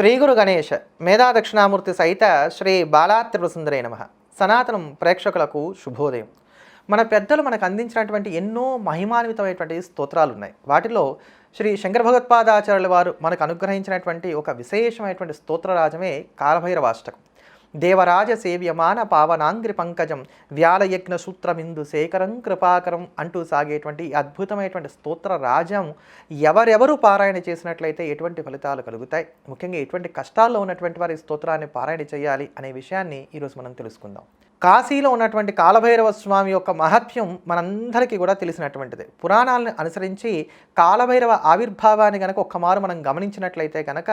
శ్రీ గురు గణేష్ మేధా దక్షిణామూర్తి సహిత శ్రీ బాలాత్రిపుసుందరే నమ. సనాతనం ప్రేక్షకులకు శుభోదయం. మన పెద్దలు మనకు అందించినటువంటి ఎన్నో మహిమాన్వితమైనటువంటి స్తోత్రాలు ఉన్నాయి వాటిలో శ్రీ శంకర భగవత్పాదాచార్యుల వారు మనకు అనుగ్రహించినటువంటి ఒక విశేషమైనటువంటి స్తోత్రరాజమే కాలభైరవాష్టకం. దేవరాజ సేవ్యమాన పావనాంగ్రి పంకజం వ్యాలయజ్ఞ సూత్రమిందు శేఖరం కృపాకరం అంటూ సాగేటువంటి అద్భుతమైనటువంటి స్తోత్ర రాజం ఎవరెవరు పారాయణ చేసినట్లయితే ఎటువంటి ఫలితాలు కలుగుతాయి? ముఖ్యంగా ఎటువంటి కష్టాల్లో ఉన్నటువంటి వారి స్తోత్రాన్ని పారాయణ చేయాలి అనే విషయాన్ని ఈరోజు మనం తెలుసుకుందాం. కాశీలో ఉన్నటువంటి కాలభైరవ స్వామి యొక్క మహత్యం మనందరికీ కూడా తెలిసినటువంటిది. పురాణాలను అనుసరించి కాలభైరవ ఆవిర్భావాన్ని కనుక ఒక్కమారు మనం గమనించినట్లయితే కనుక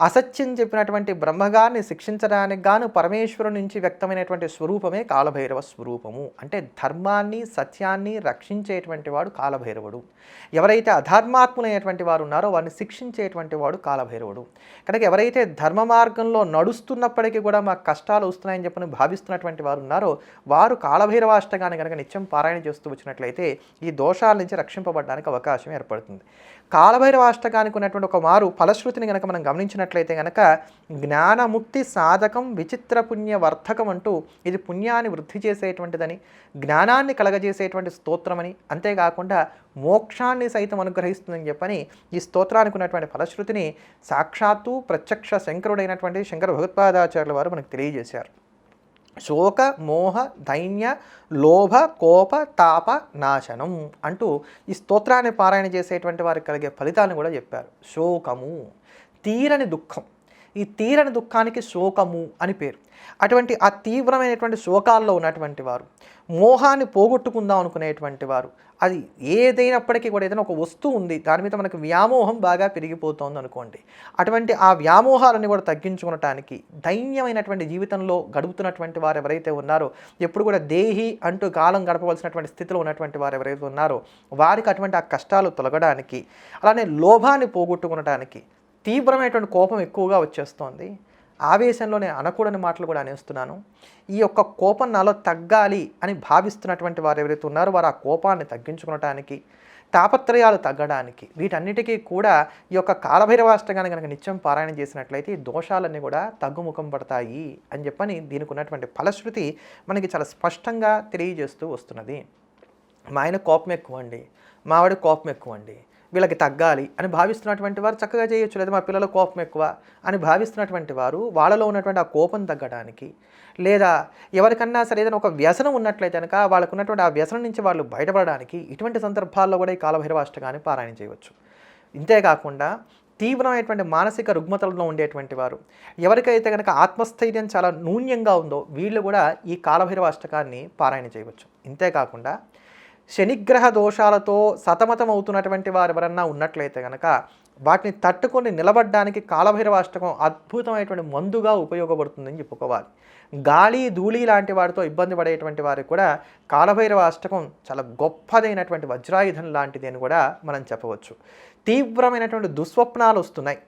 అసత్యం చెప్పినటువంటి బ్రహ్మగారిని శిక్షించడానికి గాను పరమేశ్వరుడు నుంచి వ్యక్తమైనటువంటి స్వరూపమే కాలభైరవ స్వరూపము. అంటే ధర్మాన్ని సత్యాన్ని రక్షించేటువంటి వాడు కాలభైరవుడు. ఎవరైతే అధర్మాత్ములైనటువంటి వారు ఉన్నారో వారిని శిక్షించేటువంటి వాడు కాలభైరవుడు. కనుక ఎవరైతే ధర్మ మార్గంలో నడుస్తున్నప్పటికీ కూడా మాకు కష్టాలు వస్తున్నాయని చెప్పని భావిస్తున్నటువంటి వారు ఉన్నారో వారు కాలభైరవాష్టగాన్ని కనుక నిత్యం పారాయణ చేస్తూ వచ్చినట్లయితే ఈ దోషాల నుంచి రక్షింపబడడానికి అవకాశం ఏర్పడుతుంది. కాలభైరవాష్టకానికి ఉన్నటువంటి ఒక మారు ఫలశ్రుతిని కనుక మనం గమనించినట్లయితే కనుక జ్ఞానముక్తి సాధకం విచిత్ర పుణ్య వర్ధకం అంటూ ఇది పుణ్యాన్ని వృద్ధి చేసేటువంటిదని జ్ఞానాన్ని కలగజేసేటువంటి స్తోత్రమని అంతేకాకుండా మోక్షాన్ని సైతం అనుగ్రహిస్తుందని చెప్పని ఈ స్తోత్రానికి ఉన్నటువంటి ఫలశ్రుతిని సాక్షాత్తు ప్రత్యక్ష శంకరుడైనటువంటి శంకర భగవత్పాదాచార్యుల వారు మనకు తెలియజేశారు. శోక మోహ దైన్య లోభ కోప తాప నాశనం అంటూ ఈ స్తోత్రాన్ని పారాయణ చేసేటువంటి వారికి కలిగే ఫలితాలను కూడా చెప్పారు. శోకము తీరని దుఃఖం. ఈ తీరని దుఃఖానికి శోకము అని పేరు. అటువంటి ఆ తీవ్రమైనటువంటి శోకాల్లో ఉన్నటువంటి వారు మోహాన్ని పోగొట్టుకుందాం అనుకునేటువంటి వారు. అది ఏదైనప్పటికీ కూడా ఏదైనా ఒక వస్తువు ఉంది దాని మీద మనకు వ్యామోహం బాగా పెరిగిపోతుంది అనుకోండి. అటువంటి ఆ వ్యామోహాలని కూడా తగ్గించుకునటానికి దైన్యమైనటువంటి జీవితంలో గడుపుతున్నటువంటి వారు ఎవరైతే ఉన్నారో ఎప్పుడు కూడా దేహి అంటూ కాలం గడపవలసినటువంటి స్థితిలో ఉన్నటువంటి వారు ఎవరైతే ఉన్నారో వారికి అటువంటి ఆ కష్టాలు తొలగడానికి అలానే లోభాన్ని పోగొట్టుకునటానికి తీవ్రమైనటువంటి కోపం ఎక్కువగా వచ్చేస్తోంది. ఆవేశంలోనే అనకూడని మాటలు కూడా అనేస్తున్నాను. ఈ యొక్క కోపం నాలో తగ్గాలి అని భావిస్తున్నటువంటి వారు ఎవరైతే ఉన్నారో వారు ఆ కోపాన్ని తగ్గించుకోవటానికి తాపత్రయాలు తగ్గడానికి వీటన్నిటికీ కూడా ఈ యొక్క కాలభైరవాష్టగాన్ని కనుక నిత్యం పారాయణం చేసినట్లయితే ఈ దోషాలన్నీ కూడా తగ్గుముఖం పడతాయి అని చెప్పని దీనికి ఉన్నటువంటి ఫలశ్రుతి మనకి చాలా స్పష్టంగా తెలియజేస్తూ వస్తున్నది. మా ఆయన కోపం ఎక్కువ అండి మావాడి కోపం ఎక్కువ అండి వీళ్ళకి తగ్గాలి అని భావిస్తున్నటువంటి వారు చక్కగా చేయొచ్చు. లేదా మా పిల్లల కోపం ఎక్కువ అని భావిస్తున్నటువంటి వారు వాళ్ళలో ఉన్నటువంటి ఆ కోపం తగ్గడానికి లేదా ఎవరికన్నా సరే ఏదైనా ఒక వ్యసనం ఉన్నట్లయితే కనుక వాళ్ళకు ఉన్నటువంటి ఆ వ్యసనం నుంచి వాళ్ళు బయటపడడానికి ఇటువంటి సందర్భాల్లో కూడా ఈ కాలభైరవాష్టకాన్ని పారాయణ చేయవచ్చు. ఇంతేకాకుండా తీవ్రమైనటువంటి మానసిక రుగ్మతలలో ఉండేటువంటి వారు ఎవరికైతే కనుక ఆత్మస్థైర్యం చాలా నూన్యంగా ఉందో వీళ్ళు కూడా ఈ కాలభైరవాష్టకాన్ని పారాయణ చేయవచ్చు. ఇంతేకాకుండా శనిగ్రహ దోషాలతో సతమతం అవుతున్నటువంటి వారు ఎవరన్నా ఉన్నట్లయితే కనుక వాటిని తట్టుకొని నిలబడడానికి కాలభైరవాష్టకం అద్భుతమైనటువంటి మందుగా ఉపయోగపడుతుందని చెప్పుకోవాలి. గాలి ధూళి లాంటి వాటితో ఇబ్బంది పడేటువంటి వారికి కూడా కాలభైరవాష్టకం చాలా గొప్పదైనటువంటి వజ్రాయుధం లాంటిది అని కూడా మనం చెప్పవచ్చు. తీవ్రమైనటువంటి దుస్వప్నాలు వస్తున్నాయి.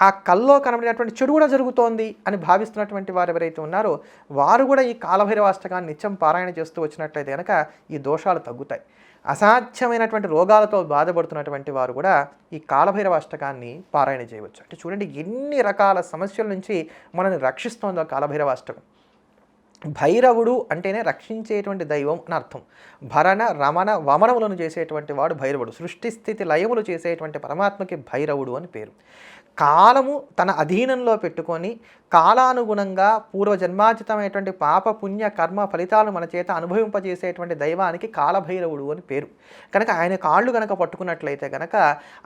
ఆ కల్లో కనబడినటువంటి చెడు కూడా జరుగుతోంది అని భావిస్తున్నటువంటి వారు ఎవరైతే ఉన్నారో వారు కూడా ఈ కాలభైరవాష్టకాన్ని నిత్యం పారాయణ చేస్తూ వచ్చినట్లయితే కనుక ఈ దోషాలు తగ్గుతాయి. అసాధ్యమైనటువంటి రోగాలతో బాధపడుతున్నటువంటి వారు కూడా ఈ కాలభైరవాష్టకాన్ని పారాయణ చేయవచ్చు. అంటే చూడండి ఎన్ని రకాల సమస్యల నుంచి మనల్ని రక్షిస్తోందో కాలభైరవాష్టకం. భైరవుడు అంటేనే రక్షించేటువంటి దైవం అని అర్థం. భరణ రమణ వమనములను చేసేటువంటి వాడు భైరవుడు. సృష్టి స్థితి లయములు చేసేటువంటి పరమాత్మకి భైరవుడు అని పేరు. కాలము తన అధీనంలో పెట్టుకొని కాలానుగుణంగా పూర్వజన్మార్జితమైనటువంటి పాప పుణ్య కర్మ ఫలితాలు మన చేత అనుభవింపజేసేటువంటి దైవానికి కాలభైరవుడు అని పేరు. కనుక ఆయన కాళ్ళు కనుక పట్టుకున్నట్లయితే కనుక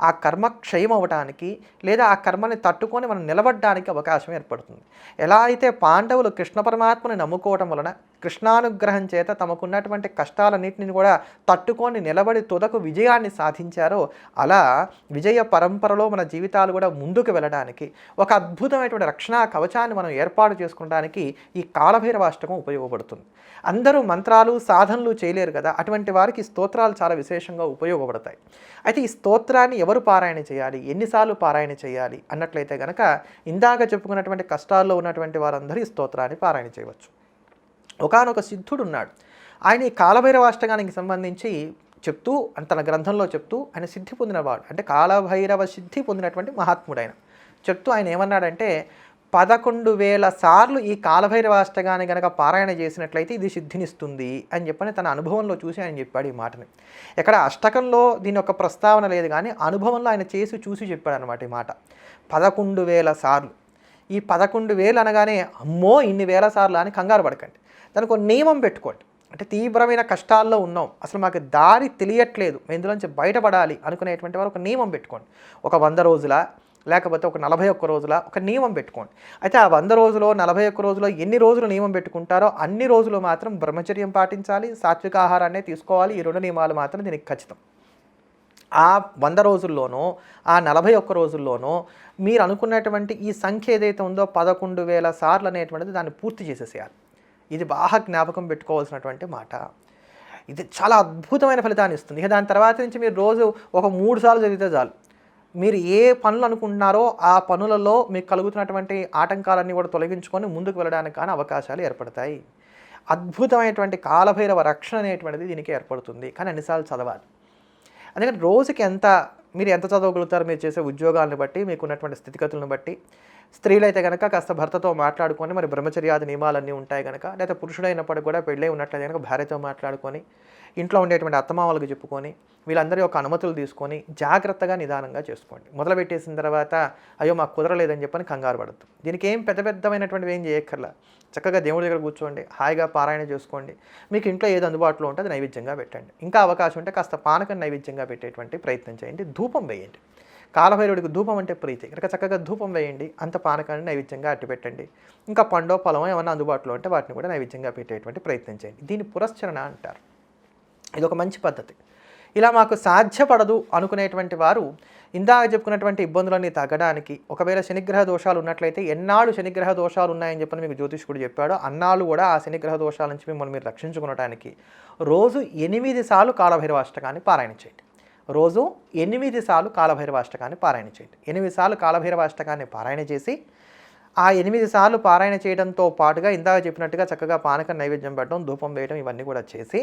ఆ కర్మ క్షయం అవ్వటానికి లేదా ఆ కర్మని తట్టుకొని మనం నిలబడడానికి అవకాశం ఏర్పడుతుంది. ఎలా అయితే పాండవులు కృష్ణ పరమాత్మని నమ్ముకోవటం వలన కృష్ణానుగ్రహం చేత తమకున్నటువంటి కష్టాలన్నింటిని కూడా తట్టుకొని నిలబడి తుదకు విజయాన్ని సాధించారో అలా విజయ పరంపరలో మన జీవితాలు కూడా ముందుకు వెళ్ళడానికి ఒక అద్భుతమైనటువంటి రక్షణా కవచాన్ని మనం ఏర్పాటు చేసుకోవడానికి ఈ కాలభైరవాష్టకం ఉపయోగపడుతుంది. అందరూ మంత్రాలు సాధనలు చేయలేరు కదా అటువంటి వారికి స్తోత్రాలు చాలా విశేషంగా ఉపయోగపడతాయి. అయితే ఈ స్తోత్రాన్ని ఎవరు పారాయణ చేయాలి ఎన్నిసార్లు పారాయణ చేయాలి అన్నట్లయితే కనుక ఇందాక చెప్పుకున్నటువంటి కష్టాల్లో ఉన్నటువంటి వారందరూ ఈ స్తోత్రాన్ని పారాయణ చేయవచ్చు. ఒకానొక సిద్ధుడు ఉన్నాడు ఆయన ఈ కాలభైరవాష్టకానికి సంబంధించి చెప్తూ తన గ్రంథంలో చెప్తూ ఆయన సిద్ధి పొందినవాడు. అంటే కాలభైరవ సిద్ధి పొందినటువంటి మహాత్ముడు ఆయన చెప్తూ ఆయన ఏమన్నాడంటే పదకొండు వేల సార్లు ఈ కాలభైరవాష్టగాన్ని గనక పారాయణ చేసినట్లయితే ఇది సిద్ధినిస్తుంది అని చెప్పని తన అనుభవంలో చూసి ఆయన చెప్పాడు ఈ మాటని. ఎక్కడ అష్టకంలో దీని యొక్క ప్రస్తావన లేదు కానీ అనుభవంలో ఆయన చేసి చూసి చెప్పాడు అనమాట ఈ మాట. పదకొండు వేల సార్లు. ఈ పదకొండు వేలు అనగానే అమ్మో ఇన్ని వేల సార్లు అని కంగారు పడకండి. దానికి ఒక నియమం పెట్టుకోండి. అంటే తీవ్రమైన కష్టాల్లో ఉన్నాం. అసలు మాకు దారి తెలియట్లేదు. ఎందులోంచి ఇందులోంచి బయటపడాలి అనుకునేటువంటి వారు ఒక నియమం పెట్టుకోండి. ఒక వంద రోజుల లేకపోతే ఒక నలభై ఒక్క రోజుల ఒక నియమం పెట్టుకోండి. అయితే ఆ వంద రోజులో నలభై ఒక్క రోజులో ఎన్ని రోజులు నియమం పెట్టుకుంటారో అన్ని రోజులు మాత్రం బ్రహ్మచర్యం పాటించాలి. సాత్విక ఆహారాన్ని తీసుకోవాలి. ఈ రెండు నియమాలు మాత్రం దీనికి ఖచ్చితం. ఆ వంద రోజుల్లోనో ఆ నలభై ఒక్క రోజుల్లోనో మీరు అనుకున్నటువంటి ఈ సంఖ్య ఏదైతే ఉందో పదకొండు వేల సార్లు అనేటువంటిది దాన్ని పూర్తి చేసేసేయాలి. ఇది బాగా జ్ఞాపకం పెట్టుకోవాల్సినటువంటి మాట. ఇది చాలా అద్భుతమైన ఫలితాన్ని ఇస్తుంది. ఇక దాని తర్వాత నుంచి మీరు రోజు ఒక మూడు సార్లు చదివితే చాలు. మీరు ఏ పనులు అనుకుంటున్నారో ఆ పనులలో మీకు కలుగుతున్నటువంటి ఆటంకాలన్నీ కూడా తొలగించుకొని ముందుకు వెళ్ళడానికి కానీ అవకాశాలు ఏర్పడతాయి. అద్భుతమైనటువంటి కాలభైరవ రక్షణ అనేటువంటిది దీనికి ఏర్పడుతుంది. కానీ అన్నిసార్లు చదవాలి? అందుకని రోజుకి ఎంత మీరు ఎంత చదవగలుగుతారు మీరు చేసే ఉద్యోగాలను బట్టి మీకు ఉన్నటువంటి స్థితిగతులను బట్టి స్త్రీలైతే కనుక కాస్త భర్తతో మాట్లాడుకొని మరి బ్రహ్మచర్యాది నియమాలన్నీ ఉంటాయి కనుక లేదా పురుషుడైనప్పటికి కూడా పెళ్ళై ఉన్నట్లయితే కనుక భార్యతో మాట్లాడుకొని ఇంట్లో ఉండేటువంటి అత్తమామలకు చెప్పుకొని వీళ్ళందరి యొక్క అనుమతులు తీసుకొని జాగ్రత్తగా నిదానంగా చేసుకోండి. మొదలుపెట్టేసిన తర్వాత అయ్యో మాకు కుదరలేదని చెప్పని కంగారు పడద్దు. దీనికి ఏం పెద్ద పెద్దమైనటువంటివి ఏం చేయక్కర్లా. చక్కగా దేవుడి దగ్గర కూర్చోండి హాయిగా పారాయణ చేసుకోండి. మీకు ఇంట్లో ఏది అందుబాటులో ఉంటే అది నైవేద్యంగా పెట్టండి. ఇంకా అవకాశం ఉంటే కాస్త పానకం నైవేద్యంగా పెట్టేటువంటి ప్రయత్నం చేయండి. ధూపం వేయండి. కాలభైరవుడికి ధూపం అంటే ప్రీతి. కనుక చక్కగా ధూపం వేయండి అంత పానకాన్ని నైవేద్యంగా అట్టి పెట్టండి ఇంకా పండో పొలమో ఏమన్నా అందుబాటులో ఉంటే వాటిని కూడా నైవేద్యంగా పెట్టేటువంటి ప్రయత్నం చేయండి. దీన్ని పురస్చరణ అంటారు. ఇది ఒక మంచి పద్ధతి. ఇలా మాకు సాధ్యపడదు అనుకునేటువంటి వారు ఇందాక చెప్పుకున్నటువంటి ఇబ్బందులన్నీ తగ్గడానికి ఒకవేళ శనిగ్రహ దోషాలు ఉన్నట్లయితే ఎన్నాళ్ళు శనిగ్రహ దోషాలు ఉన్నాయని చెప్పని మీకు జ్యోతిష్కుడు చెప్పాడో. అన్నాళ్ళు కూడా ఆ శనిగ్రహ దోషాల నుంచి మిమ్మల్ని మీరు రక్షించుకునడానికి రోజు ఎనిమిది సార్లు కాలభైరవాష్టకాన్ని పారాయణ చేయండి. రోజు ఎనిమిది సార్లు కాలభైరవాష్టకాన్ని పారాయణ చేయండి. ఎనిమిది సార్లు కాలభైరవాష్టకాన్ని పారాయణ చేసి ఆ ఎనిమిది సార్లు పారాయణ చేయడంతో పాటుగా ఇందాక చెప్పినట్టుగా చక్కగా పానకం నైవేద్యం పెట్టడం ధూపం వేయడం ఇవన్నీ కూడా చేసి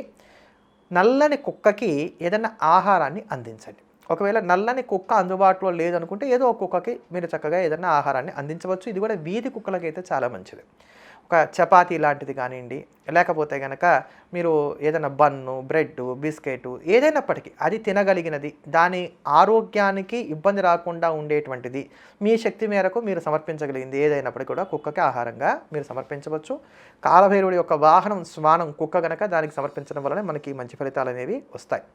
నల్లని కుక్కకి ఏదైనా ఆహారాన్ని అందించండి. ఒకవేళ నల్లని కుక్క అందుబాటులో లేదనుకుంటే ఏదో ఒక కుక్కకి మీరు చక్కగా ఏదైనా ఆహారాన్ని అందించవచ్చు. ఇది కూడా వీధి కుక్కలకైతే చాలా మంచిది. ఒక చపాతీ లాంటిది కానివ్వండి లేకపోతే కనుక మీరు ఏదైనా బన్ను బ్రెడ్ బిస్కెట్ ఏదైనప్పటికీ అది తినగలిగినది దాని ఆరోగ్యానికి ఇబ్బంది రాకుండా ఉండేటువంటిది మీ శక్తి మేరకు మీరు సమర్పించగలిగింది ఏదైనప్పటికీ కూడా కుక్కకి ఆహారంగా మీరు సమర్పించవచ్చు. కాలభైరుడి యొక్క వాహనం స్వానం కుక్క కనుక దానికి సమర్పించడం వలన మనకి మంచి ఫలితాలు అనేవి వస్తాయి.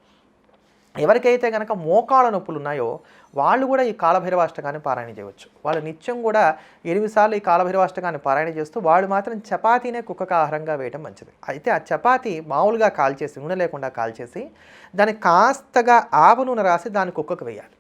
ఎవరికైతే కనుక మోకాళ్ళ నొప్పులు ఉన్నాయో వాళ్ళు కూడా ఈ కాలభైరవాష్టకాన్ని పారాయణ చేయవచ్చు. వాళ్ళు నిత్యం కూడా ఎనిమిది సార్లు ఈ కాలభైరవాష్టకాన్ని పారాయణ చేస్తూ వాళ్ళు మాత్రం చపాతీనే కుక్కకు ఆహారంగా వేయడం మంచిది. అయితే ఆ చపాతీ మామూలుగా కాల్చేసి నూనె లేకుండా కాల్చేసి దాన్ని కాస్తగా ఆవు నూనె రాసి దాన్ని కుక్కకు వేయాలి.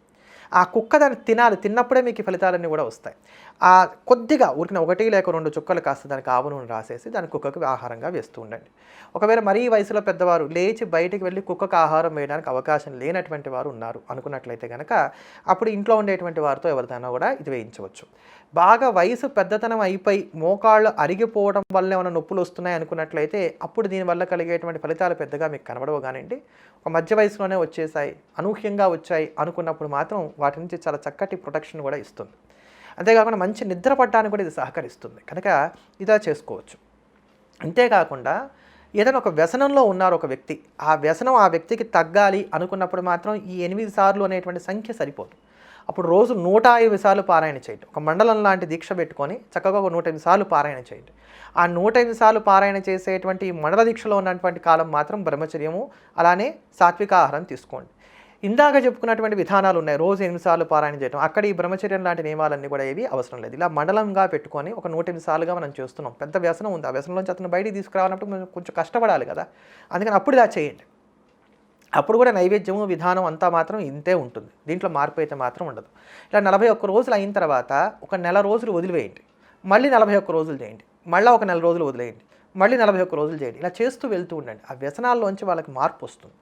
ఆ కుక్క దాన్ని తినాలి తిన్నప్పుడే మీకు ఫలితాలన్నీ కూడా వస్తాయి. ఆ కొద్దిగా ఉరికిన ఒకటి లేక రెండు చుక్కలు కాస్త దానికి ఆవు నూనె రాసేసి దాని కుక్కకు ఆహారంగా వేస్తూ ఉండండి. ఒకవేళ మరీ వయసులో పెద్దవారు లేచి బయటికి వెళ్ళి కుక్కకు ఆహారం వేయడానికి అవకాశం లేనటువంటి వారు ఉన్నారు అనుకున్నట్లయితే కనుక అప్పుడు ఇంట్లో ఉండేటువంటి వారితో ఎవరిదైనా కూడా ఇది వేయించవచ్చు. బాగా వయసు పెద్దతనం అయిపోయి మోకాళ్ళు అరిగిపోవడం వల్ల ఏమైనా నొప్పులు వస్తున్నాయి అనుకున్నట్లయితే అప్పుడు దీనివల్ల కలిగేటువంటి ఫలితాలు పెద్దగా మీకు కనబడవు కానివ్వండి. ఒక మధ్య వయసులోనే వచ్చేసాయి అనూహ్యంగా వచ్చాయి అనుకున్నప్పుడు మాత్రం వాటి నుంచి చాలా చక్కటి ప్రొటెక్షన్ కూడా ఇస్తుంది. అంతేకాకుండా మంచి నిద్ర పట్టడానికి కూడా ఇది సహకరిస్తుంది. కనుక ఇదా చేసుకోవచ్చు. అంతేకాకుండా ఏదైనా ఒక వ్యసనంలో ఉన్నారు ఒక వ్యక్తి ఆ వ్యసనం ఆ వ్యక్తికి తగ్గాలి అనుకున్నప్పుడు మాత్రం ఈ ఎనిమిది సార్లు అనేటువంటి సంఖ్య సరిపోదు. అప్పుడు రోజు నూట ఐదు సార్లు పారాయణ చేయండి. ఒక మండలం లాంటి దీక్ష పెట్టుకొని చక్కగా ఒక నూట ఎనిమిది సార్లు పారాయణ చేయండి. ఆ నూట ఎనిమిది సార్లు పారాయణ చేసేటువంటి మండల దీక్షలో ఉన్నటువంటి కాలం మాత్రం బ్రహ్మచర్యము అలానే సాత్విక ఆహారం తీసుకోండి. ఇందాక చెప్పుకున్నటువంటి విధానాలు ఉన్నాయి. రోజు ఎనిమిది సార్లు పారాయణ చేయడం అక్కడ ఈ బ్రహ్మచర్యం లాంటి నియమాలన్నీ కూడా ఏవి అవసరం లేదు. ఇలా మండలంగా పెట్టుకొని ఒక నూట ఎనిమిది సార్లుగా మనం చేస్తున్నాం. పెద్ద వ్యసనం ఉంది. ఆ వ్యసనంలోంచి అతను బయటికి తీసుకురావాలంటే మనం కొంచెం కష్టపడాలి కదా. అందుకని అప్పుడు ఇలా చేయండి. అప్పుడు కూడా నైవేద్యము విధానం అంతా మాత్రం ఇంతే ఉంటుంది. దీంట్లో మార్పు అయితే మాత్రం ఉండదు. ఇలా నలభై ఒక్క రోజులు అయిన తర్వాత ఒక నెల రోజులు వదిలివేయండి. మళ్ళీ నలభై ఒక్క రోజులు చేయండి. మళ్ళీ ఒక నెల రోజులు వదిలేయండి. మళ్ళీ నలభై ఒక్క రోజులు చేయండి. ఇలా చేస్తూ వెళ్తూ ఉండండి. ఆ వ్యసనాల్లోంచి వాళ్ళకి మార్పు వస్తుంది.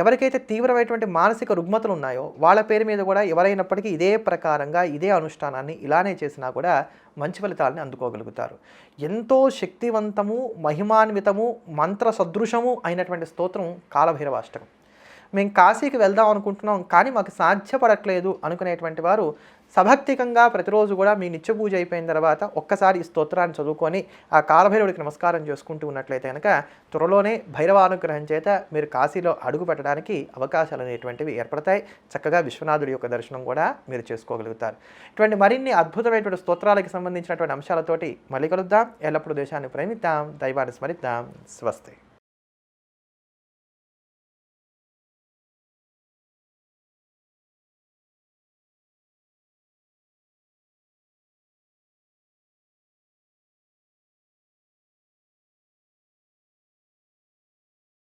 ఎవరికైతే తీవ్రమైనటువంటి మానసిక రుగ్మతలు ఉన్నాయో వాళ్ళ పేరు మీద కూడా ఎవరైనప్పటికీ ఇదే ప్రకారంగా ఇదే అనుష్ఠానాన్ని ఇలానే చేసినా కూడా మంచి ఫలితాలని అందుకోగలుగుతారు. ఎంతో శక్తివంతము మహిమాన్వితము మంత్ర సదృశము అయినటువంటి స్తోత్రం కాలభైరవాష్టకం. మేము కాశీకి వెళ్దాం అనుకుంటున్నాం కానీ మాకు సాధ్యపడట్లేదు అనుకునేటువంటి వారు సభక్తికంగా ప్రతిరోజు కూడా మీ నిత్య పూజ అయిపోయిన తర్వాత ఒక్కసారి ఈ స్తోత్రాన్ని చదువుకొని ఆ కాలభైరవుడికి నమస్కారం చేసుకుంటూ ఉన్నట్లయితే కనుక త్వరలోనే భైరవ అనుగ్రహం చేత మీరు కాశీలో అడుగు పెట్టడానికి అవకాశాలు అనేటువంటివి ఏర్పడతాయి. చక్కగా విశ్వనాథుడి యొక్క దర్శనం కూడా మీరు చేసుకోగలుగుతారు. ఇటువంటి మరిన్ని అద్భుతమైనటువంటి స్తోత్రాలకు సంబంధించినటువంటి అంశాలతోటి మళ్ళీ కలుద్దాం. ఎల్లప్పుడూ దేశాన్ని ప్రేమిద్దాం. దైవాన్ని స్మరిద్దాం. స్వస్తి.